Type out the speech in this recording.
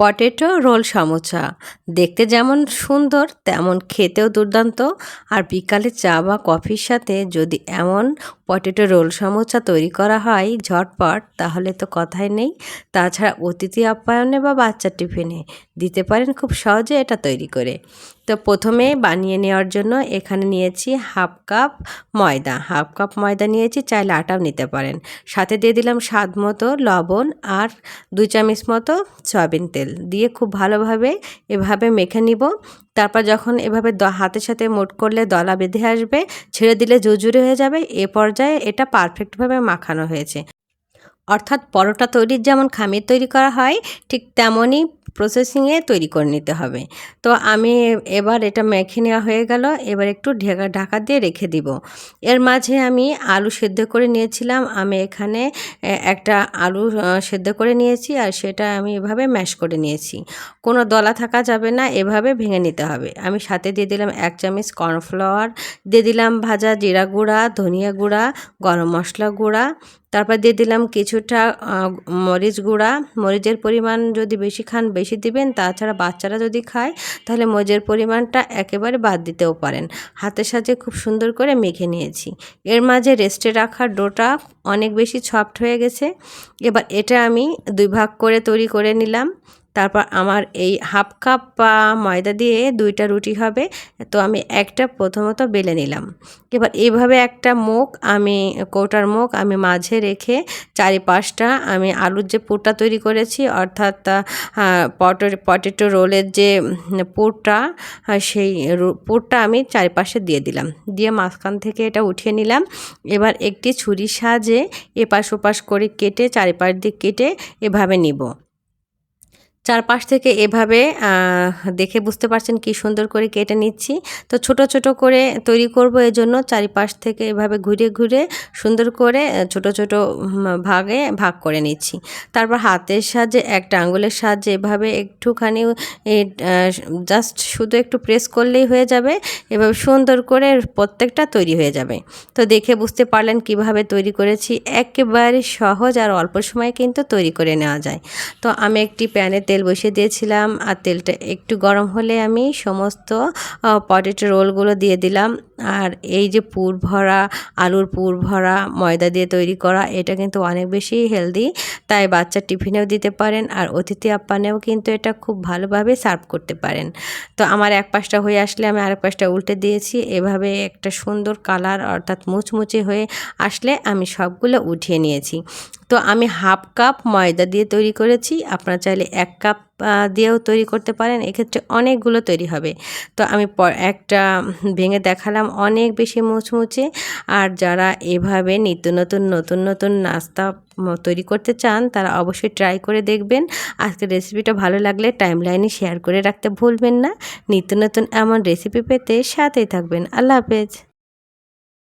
Potato roll samosa দেখতে যেমন সুন্দর, তেমন খেতেও দুর্দান্ত। আর বিকালে চা বা কফির সাথে যদি এমন পটেটো রোল সমোসা তৈরি করা হয় ঝটপট, তাহলে তো কথাই নেই। তাছাড়া অতিথি আপ্যায়নে বা বাচ্চার টিফিনে দিতে পারেন খুব সহজে এটা তৈরি করে। তো প্রথমে বানিয়ে নেওয়ার জন্য এখানে নিয়েছি হাফ কাপ ময়দা। হাফ কাপ ময়দা নিয়েছি, চাইলে আটাও নিতে পারেন। সাথে দিয়ে দিলাম স্বাদ মতো লবণ আর দুই চামচ মতো সয়াবিন তেল। দিয়ে খুব ভালোভাবে এভাবে মেখে নিব। তারপর যখন এভাবে হাতের সাথে মোট করলে দলা বেঁধে আসবে, ছেড়ে দিলে জুজুরি হয়ে যাবে, এ পর্যায়ে এটা পারফেক্টভাবে মাখানো হয়েছে। অর্থাৎ পরোটা তৈরির যেমন খামির তৈরি করা হয়, ঠিক তেমনই প্রসেসিংয়ে তৈরি করে নিতে হবে। তো আমি এবার এটা মেখে নেওয়া হয়ে গেল, এবার একটু ঢেকা, ঢাকা দিয়ে রেখে দিব। এর মাঝে আমি আলু সেদ্ধ করে নিয়েছিলাম, আমি এখানে একটা আলু সেদ্ধ করে নিয়েছি আর সেটা আমি এভাবে ম্যাশ করে নিয়েছি। কোনো দলা থাকা যাবে না, এভাবে ভেঙে নিতে হবে। আমি সাথে দিয়ে দিলাম এক চামচ কর্নফ্লাওয়ার, দিয়ে দিলাম ভাজা জিরা গুঁড়া, ধনিয়া গুঁড়া, গরম মশলা গুঁড়া তারপর দিয়ে দিলাম কিছুটা মরিচ গুঁড়া। মরিচের পরিমাণ যদি বেশি খান, বেশি দিবেন, তাছাড়া বাচ্চারা যদি খায়, তাহলে মরিচের পরিমাণটা একেবারে বাদ দিতেও পারেন। হাতের সাথে খুব সুন্দর করে মেখে নিয়েছি। এর মাঝে রেস্টে রাখার ডোটা অনেক বেশি সফট হয়ে গেছে। এবার এটা আমি দুই ভাগ করে তৈরি করে নিলাম। তারপর আমার এই হাফ কাপ বা ময়দা দিয়ে দুইটা রুটি হবে। তো আমি একটা প্রথমত বেলে নিলাম। এবার এইভাবে একটা মুখ, আমি কৌটার মুখ আমি মাঝে রেখে চারিপাশটা আমি আলুর যে পুরটা তৈরি করেছি, অর্থাৎ পটো পটেটো রোলের যে পুরটা সেই পুরটা আমি চারিপাশে দিয়ে দিলাম। দিয়ে মাঝখান থেকে এটা উঠিয়ে নিলাম। এবার একটি ছুরির সাহায্যে এপাশ ওপাশ করে কেটে চারিপাশ দিয়ে কেটে এভাবে নিব। চারপাশ থেকে এভাবে দেখে বুঝতে পারছেন কি সুন্দর করে কেটে নিচ্ছি। তো ছোট ছোট করে তৈরি করব জন্য চারিপাশ থেকে এভাবে ঘুরে ঘুরে সুন্দর করে ছোট ছোট ভাগে ভাগ করে নিচ্ছি। তারপর হাতের সাহায্যে একটা আঙ্গুলের সাহায্যে এভাবে একটুখানি জাস্ট শুধু একটু প্রেস করলেই হয়ে যাবে, এভাবে সুন্দর করে প্রত্যেকটা তৈরি হয়ে যাবে। তো দেখে বুঝতে পারলেন কীভাবে তৈরি করেছি, একেবারে সহজ আর অল্প সময়ে কিন্তু তৈরি করে নেওয়া যায়। তো আমি একটি প্যানে তেল বসিয়ে দিয়েছিলাম আর তেলটা একটু গরম হলে আমি সমস্ত পটেটো রোলগুলো দিয়ে দিলাম। আর এই যে পুর ভরা, আলুর পুর ভরা ময়দা দিয়ে তৈরি করা, এটা কিন্তু অনেক বেশি হেলদি তাই বাচ্চার টিফিনেও দিতে পারেন আর অতিথি আপ্যানেও কিন্তু এটা খুব ভালোভাবে সার্ভ করতে পারেন। তো আমার এক পাশটা হয়ে আসলে আমি আরেক পাশটা উল্টে দিয়েছি। এভাবে একটা সুন্দর কালার অর্থাৎ মুচমুচে হয়ে আসলে আমি সবগুলো উঠিয়ে নিয়েছি। তো আমি হাফ কাপ ময়দা দিয়ে তৈরি করেছি। আপনারা চাইলে এক কাপ দিয়েও তৈরি করতে পারেন, এক্ষেত্রে অনেকগুলো তৈরি হবে। তো আমি একটা ভেঙে দেখালাম অনেক বেশি মুচমুচে। আর যারা এভাবে নিত্য নতুন নতুন নতুন নাস্তা তৈরি করতে চান, তারা অবশ্যই ট্রাই করে দেখবেন। আজকের রেসিপিটা ভালো লাগলে টাইম লাইনে শেয়ার করে রাখতে ভুলবেন না। নিত্য নতুন এমন রেসিপি পেতে সাথেই থাকবেন। আল্লাহ হাফেজ।